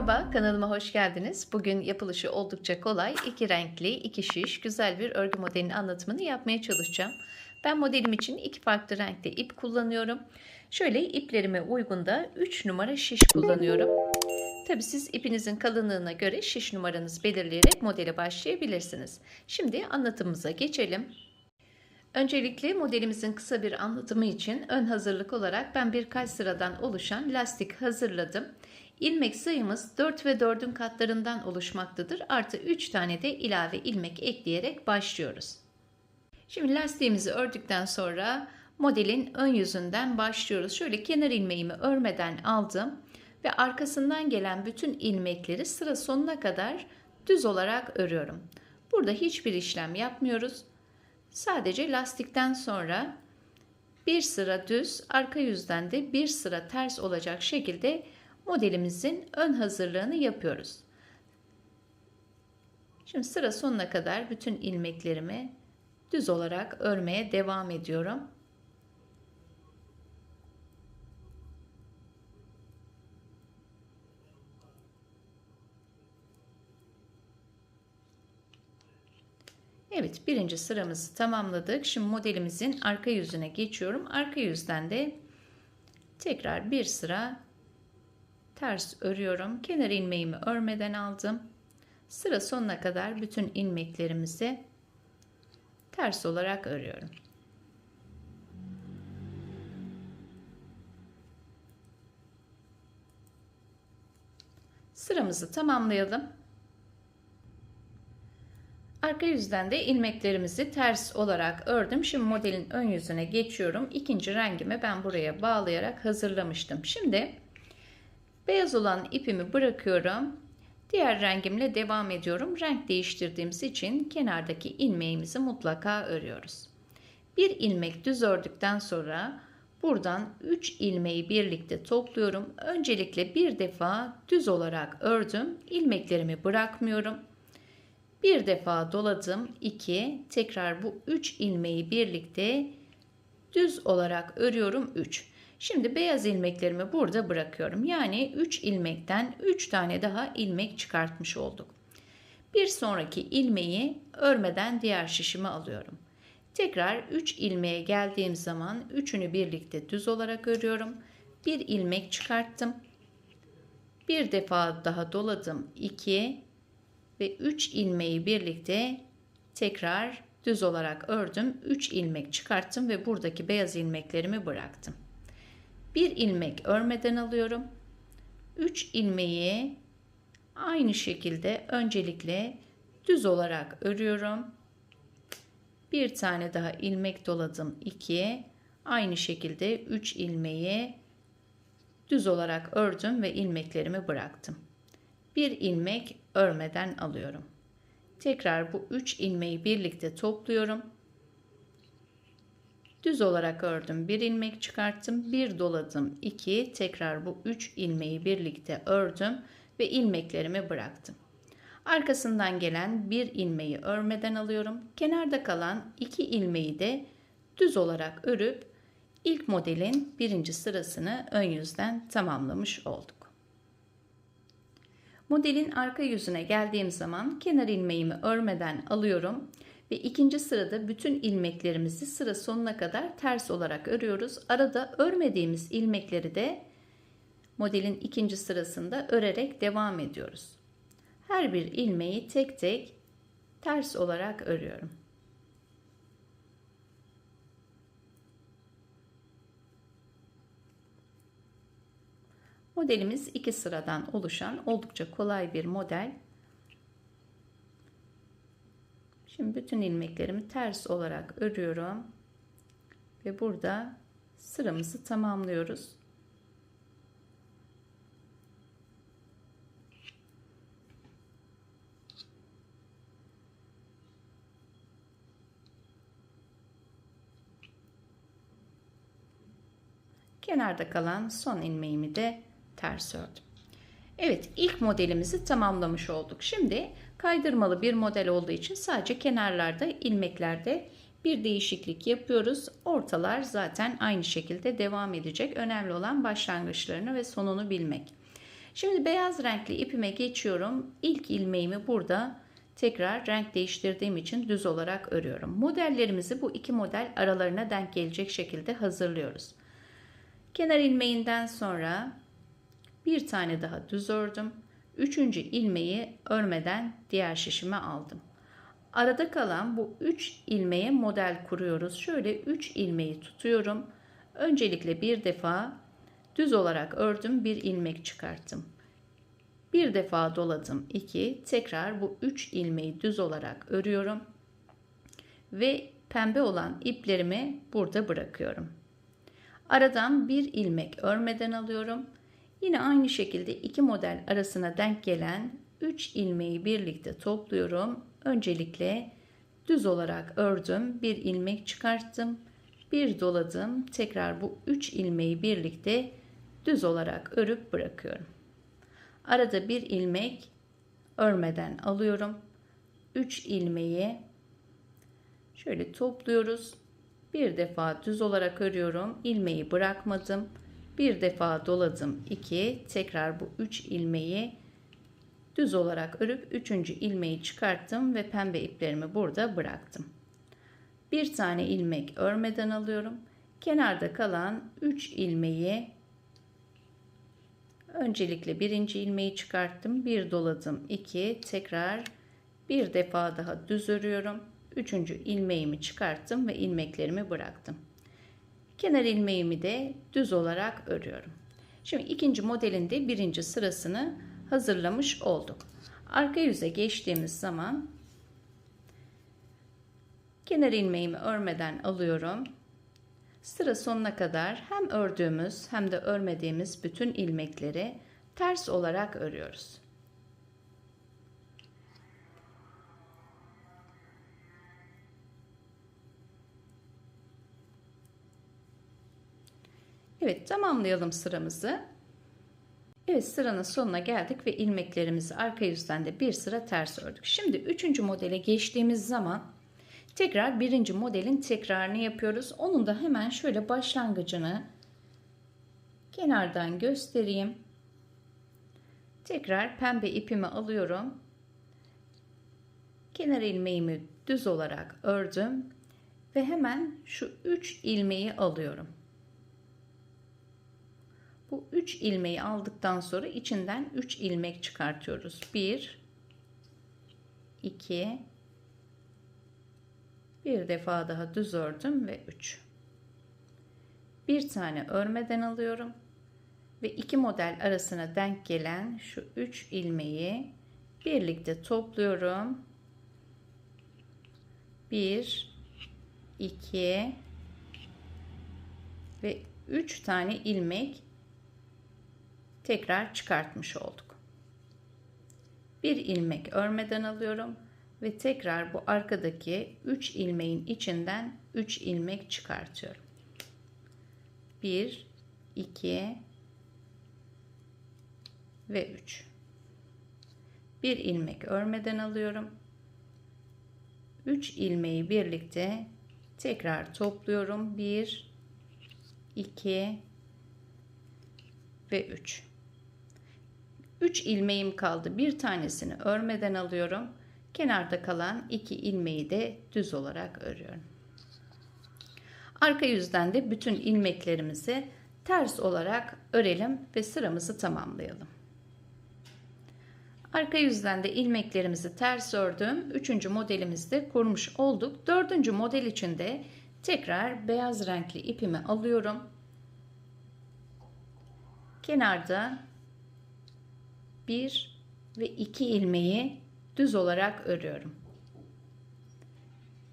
Merhaba, kanalıma hoş geldiniz. Bugün yapılışı oldukça kolay, iki renkli, iki şiş, güzel bir örgü modelinin anlatımını yapmaya çalışacağım. Ben modelim için iki farklı renkte ip kullanıyorum. Şöyle iplerime uygun da 3 numara şiş kullanıyorum. Tabi siz ipinizin kalınlığına göre şiş numaranızı belirleyerek modele başlayabilirsiniz. Şimdi anlatımımıza geçelim. Öncelikle modelimizin kısa bir anlatımı için ön hazırlık olarak ben birkaç sıradan oluşan lastik hazırladım. İlmek sayımız 4 ve 4'ün katlarından oluşmaktadır. Artı 3 tane de ilave ilmek ekleyerek başlıyoruz. Şimdi lastiğimizi ördükten sonra modelin ön yüzünden başlıyoruz. Şöyle kenar ilmeğimi örmeden aldım ve arkasından gelen bütün ilmekleri sıra sonuna kadar düz olarak örüyorum. Burada hiçbir işlem yapmıyoruz. Sadece lastikten sonra bir sıra düz, arka yüzden de bir sıra ters olacak şekilde modelimizin ön hazırlığını yapıyoruz. Şimdi sıra sonuna kadar bütün ilmeklerimi düz olarak örmeye devam ediyorum. Evet birinci sıramızı tamamladık. Şimdi modelimizin arka yüzüne geçiyorum. Arka yüzden de tekrar bir sıra ters örüyorum. Kenar ilmeğimi örmeden aldım. Sıra sonuna kadar bütün ilmeklerimizi ters olarak örüyorum. Sıramızı tamamlayalım. Arka yüzden de ilmeklerimizi ters olarak ördüm. Şimdi modelin ön yüzüne geçiyorum. İkinci rengimi ben buraya bağlayarak hazırlamıştım. Şimdi beyaz olan ipimi bırakıyorum. Diğer rengimle devam ediyorum. Renk değiştirdiğimiz için kenardaki ilmeğimizi mutlaka örüyoruz. Bir ilmek düz ördükten sonra buradan 3 ilmeği birlikte topluyorum. Öncelikle bir defa düz olarak ördüm. İlmeklerimi bırakmıyorum. Bir defa doladım 2 tekrar bu 3 ilmeği birlikte düz olarak örüyorum 3. Şimdi beyaz ilmeklerimi burada bırakıyorum. Yani 3 ilmekten 3 tane daha ilmek çıkartmış olduk. Bir sonraki ilmeği örmeden diğer şişime alıyorum. Tekrar 3 ilmeğe geldiğim zaman üçünü birlikte düz olarak örüyorum. Bir ilmek çıkarttım. Bir defa daha doladım 2 ve 3 ilmeği birlikte tekrar düz olarak ördüm. 3 ilmek çıkarttım ve buradaki beyaz ilmeklerimi bıraktım. Bir ilmek örmeden alıyorum. 3 ilmeği aynı şekilde öncelikle düz olarak örüyorum. Bir tane daha ilmek doladım 2. Aynı şekilde 3 ilmeği düz olarak ördüm ve ilmeklerimi bıraktım. Bir ilmek örmeden alıyorum. Tekrar bu 3 ilmeği birlikte topluyorum. Düz olarak ördüm. Bir ilmek çıkarttım. Bir doladım. 2. Tekrar bu 3 ilmeği birlikte ördüm ve ilmeklerimi bıraktım. Arkasından gelen bir ilmeği örmeden alıyorum. Kenarda kalan 2 ilmeği de düz olarak örüp ilk modelin birinci sırasını ön yüzden tamamlamış olduk. Modelin arka yüzüne geldiğim zaman kenar ilmeğimi örmeden alıyorum ve ikinci sırada bütün ilmeklerimizi sıra sonuna kadar ters olarak örüyoruz. Arada örmediğimiz ilmekleri de modelin ikinci sırasında örerek devam ediyoruz. Her bir ilmeği tek tek ters olarak örüyorum. Modelimiz iki sıradan oluşan oldukça kolay bir model. Şimdi bütün ilmeklerimi ters olarak örüyorum. Ve burada sıramızı tamamlıyoruz. Kenarda kalan son ilmeğimi de ters ördüm. Evet ilk modelimizi tamamlamış olduk. Şimdi kaydırmalı bir model olduğu için sadece kenarlarda ilmeklerde bir değişiklik yapıyoruz. Ortalar zaten aynı şekilde devam edecek. Önemli olan başlangıçlarını ve sonunu bilmek. Şimdi beyaz renkli ipime geçiyorum. İlk ilmeğimi burada tekrar renk değiştirdiğim için düz olarak örüyorum. Modellerimizi bu iki model aralarına denk gelecek şekilde hazırlıyoruz. Kenar ilmeğinden sonra bir tane daha düz ördüm. Üçüncü ilmeği örmeden diğer şişime aldım. Arada kalan bu 3 ilmeğe model kuruyoruz. Şöyle 3 ilmeği tutuyorum. Öncelikle bir defa düz olarak ördüm, bir ilmek çıkarttım. Bir defa doladım 2. Tekrar bu 3 ilmeği düz olarak örüyorum. Ve pembe olan iplerimi burada bırakıyorum. Aradan bir ilmek örmeden alıyorum. Yine aynı şekilde iki model arasına denk gelen 3 ilmeği birlikte topluyorum. Öncelikle düz olarak ördüm. Bir ilmek çıkarttım. Bir doladım. Tekrar bu 3 ilmeği birlikte düz olarak örüp bırakıyorum. Arada bir ilmek örmeden alıyorum. 3 ilmeği şöyle topluyoruz. Bir defa düz olarak örüyorum. ilmeği bırakmadım. Bir defa doladım 2. Tekrar bu 3 ilmeği düz olarak örüp 3. ilmeği çıkarttım ve pembe iplerimi burada bıraktım. Bir tane ilmek örmeden alıyorum. Kenarda kalan 3 ilmeği öncelikle birinci ilmeği çıkarttım. Bir doladım 2. Tekrar bir defa daha düz örüyorum. Üçüncü ilmeğimi çıkarttım ve ilmeklerimi bıraktım. Kenar ilmeğimi de düz olarak örüyorum. Şimdi ikinci modelin de birinci sırasını hazırlamış olduk. Arka yüze geçtiğimiz zaman kenar ilmeğimi örmeden alıyorum. Sıra sonuna kadar hem ördüğümüz hem de örmediğimiz bütün ilmekleri ters olarak örüyoruz. Evet tamamlayalım sıramızı. Evet sıranın sonuna geldik ve ilmeklerimizi arka yüzden de bir sıra ters ördük. Şimdi üçüncü modele geçtiğimiz zaman tekrar birinci modelin tekrarını yapıyoruz. Onun da hemen şöyle başlangıcını kenardan göstereyim. Tekrar pembe ipimi alıyorum. Kenar ilmeğimi düz olarak ördüm ve hemen şu 3 ilmeği alıyorum. Bu 3 ilmeği aldıktan sonra içinden 3 ilmek çıkartıyoruz. 1 2 bir defa daha düz ördüm ve 3. Bir tane örmeden alıyorum ve iki model arasına denk gelen şu 3 ilmeği birlikte topluyorum. 1 2 ve 3 tane ilmek tekrar çıkartmış olduk. Bir ilmek örmeden alıyorum ve tekrar bu arkadaki 3 ilmeğin içinden 3 ilmek çıkartıyorum. 1 2 ve 3. Bir ilmek örmeden alıyorum. 3 ilmeği birlikte tekrar topluyorum. 1 2 ve 3. 3 ilmeğim kaldı. Bir tanesini örmeden alıyorum. Kenarda kalan 2 ilmeği de düz olarak örüyorum. Arka yüzden de bütün ilmeklerimizi ters olarak örelim ve sıramızı tamamlayalım. Arka yüzden de ilmeklerimizi ters ördüm. Üçüncü modelimizde kurmuş olduk. Dördüncü model için de tekrar beyaz renkli ipimi alıyorum. Kenarda 1 ve 2 ilmeği düz olarak örüyorum.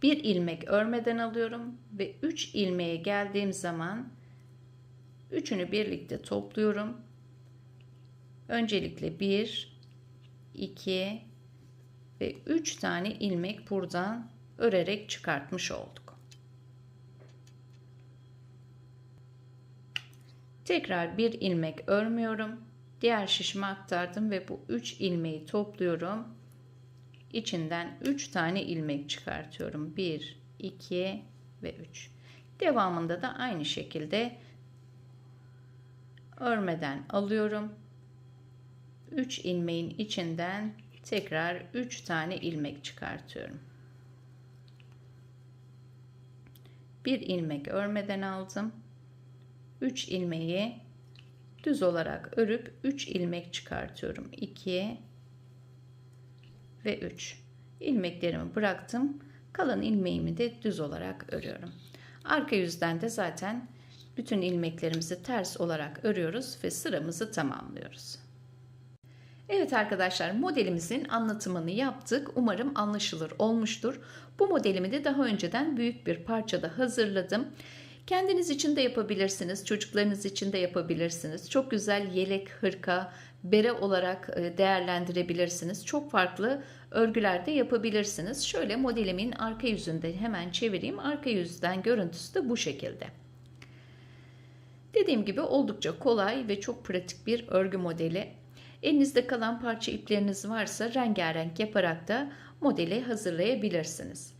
Bir ilmek örmeden alıyorum ve 3 ilmeğe geldiğim zaman üçünü birlikte topluyorum. Öncelikle 1 2 ve 3 tane ilmek buradan örerek çıkartmış olduk. Tekrar bir ilmek örmüyorum diğer şişime aktardım ve bu 3 ilmeği topluyorum. İçinden 3 tane ilmek çıkartıyorum. 1, 2 ve 3. Devamında da aynı şekilde örmeden alıyorum. 3 ilmeğin içinden tekrar 3 tane ilmek çıkartıyorum. Bir ilmek örmeden aldım. 3 ilmeği düz olarak örüp 3 ilmek çıkartıyorum. 2 ve 3 ilmeklerimi bıraktım. Kalan ilmeğimi de düz olarak örüyorum. Arka yüzden de zaten bütün ilmeklerimizi ters olarak örüyoruz ve sıramızı tamamlıyoruz. Evet arkadaşlar modelimizin anlatımını yaptık. Umarım anlaşılır olmuştur. Bu modelimi de daha önceden büyük bir parçada hazırladım. Kendiniz için de yapabilirsiniz, çocuklarınız için de yapabilirsiniz. Çok güzel yelek, hırka, bere olarak e, değerlendirebilirsiniz. Çok farklı örgülerde yapabilirsiniz. Şöyle modelimin arka yüzünde hemen çevireyim. Arka yüzden görüntüsü de bu şekilde. Dediğim gibi oldukça kolay ve çok pratik bir örgü modeli. Elinizde kalan parça ipleriniz varsa rengarenk yaparak da modeli hazırlayabilirsiniz.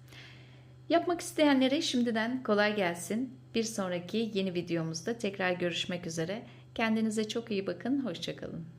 Yapmak isteyenlere şimdiden kolay gelsin. Bir sonraki yeni videomuzda tekrar görüşmek üzere. Kendinize çok iyi bakın. Hoşçakalın.